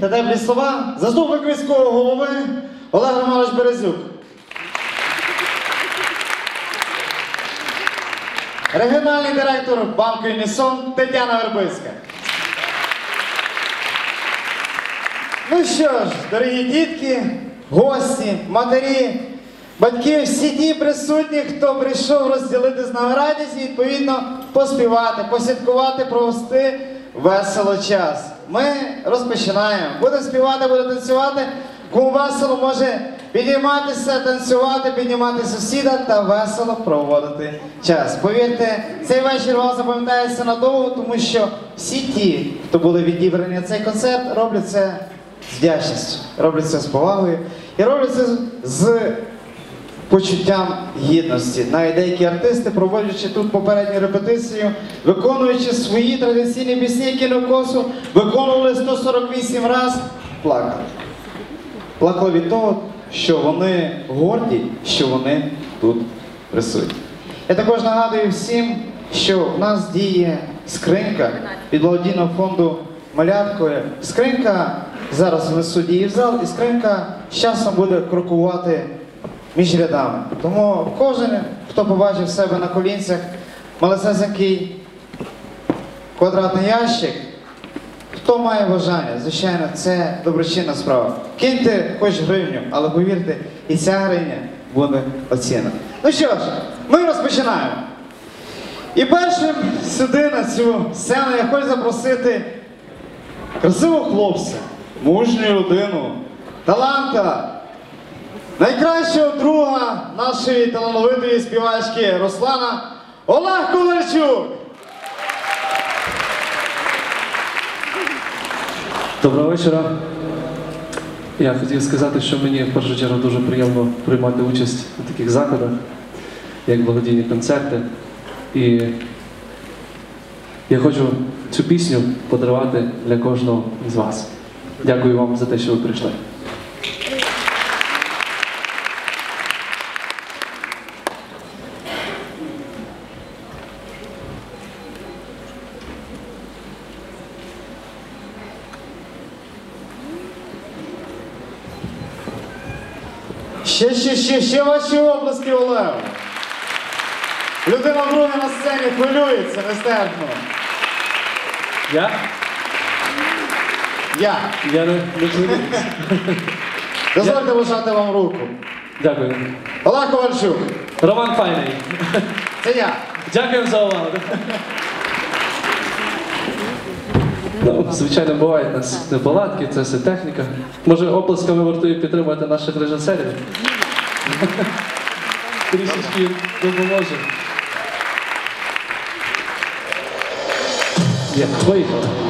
та теплі слова заступник міського голови Олег Романович Березюк. Регіональний директор банку Юнісон Тетяна Вербицька. Ну що ж, дорогі дітки, гості, матері, батьки, всі ті присутні, хто прийшов розділити з нами радість і відповідно поспівати, посвяткувати, провести весело час. Ми розпочинаємо. Будемо співати, будемо танцювати. Кому весело може підійматися, танцювати, піднімати сусіда та весело проводити час. Повірте, цей вечір вам запам'ятається надовго, тому що всі ті, хто були відібрані на цей концерт, роблять це з вдячністю, роблять це з повагою і роблять це з почуттям гідності. Навіть деякі артисти, проводячи тут попередню репетицію, виконуючи свої традиційні пісні, які на косу, виконували 148 разів, плакали. Плакали від того, що вони горді, що вони тут присутні. Я також нагадую всім, що в нас діє скринька від благодійного фонду Маляткою. Скринька зараз внесу дії в зал, і скринька з часом буде крокувати між рядами. Тому кожен, хто побачив себе на колінцях, малесенький квадратний ящик, Хто має бажання, звичайно, це доброчинна справа. Киньте хоч гривню, але повірте, і ця гривня буде оцінена. Ну що ж, ми розпочинаємо. І першим сюди на цю сцену я хочу запросити красивого хлопця, мужню людину, таланта, найкращого друга нашої талановитої співачки Руслана Олег Ковальчук. Доброго вечора. Я хотів сказати, що мені в першу чергу дуже приємно приймати участь у таких заходах, як благодійні концерти. І я хочу цю пісню подарувати для кожного з вас. Дякую вам за те, що ви прийшли. Ще, ще, ще, ще ваші обласки, Олег. Людина друга на сцені хвилюється нестерпно. Я? Я. Я не, не хвилююсь. Дозвольте вважати вам руку. Дякую. Олег Ковальчук. Роман Файний. Це я. Дякую за увагу. Ну, звичайно, бувають у нас неполадки, це все техніка. Може, оплесками вартує підтримати наших режисерів? Трішечки допоможе. Поїхали.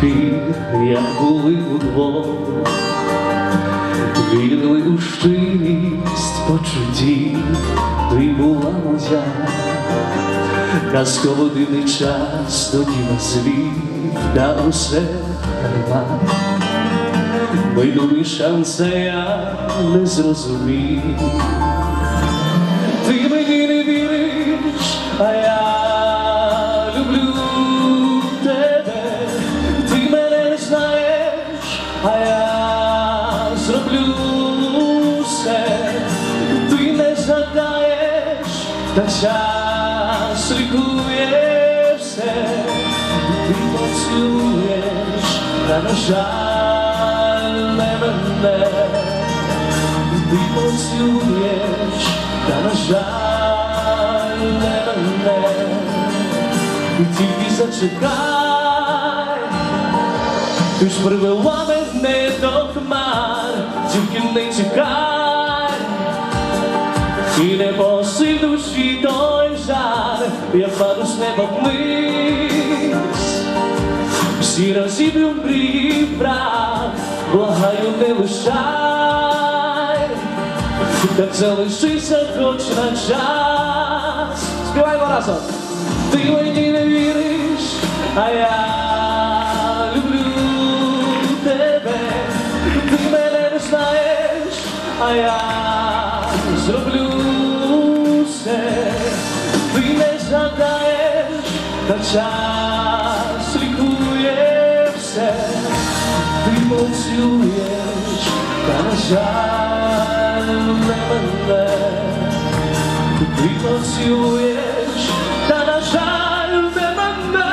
Тих як були удвох, вірили у щирість почуттів, ти була моя, казково дивний час тоді на світ, та усе нема. Минулий шанс, а я не зрозумів. Ти мені не віриш, а я та час лікує все. Ти поцілуєш, та на жаль не мене ти поцілуєш, та на жаль не мене, тільки зачекай, ти ж привела мене до хмар, тільки не чекай, і не поси душі той жар, я паду з неба вниз, всі розіб'ю мрії прах, благаю не лишай, так залишися хоч на час. Співаємо разом. Ти мені не віриш, а я люблю тебе, ти мене не знаєш, а я та час лікує все, ти поцілуєш, та на жаль не мене. Ти поцілуєш, та на жаль не мене.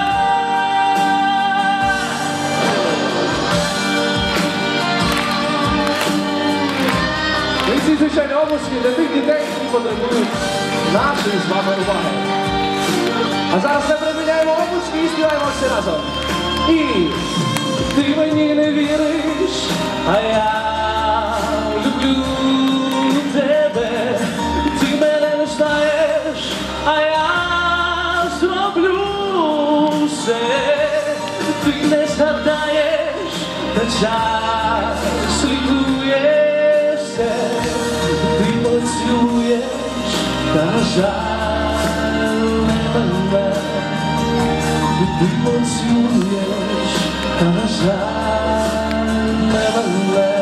І ці А зараз ми приміняємо обласки і співаємо всі разом. І ти мені не віриш, а я люблю тебе. Ти мене не знаєш, а я зроблю все. Ти не згадаєш, та час лікує все. Ти поцілуєш, та жаль duas mulheres arranjar na balança.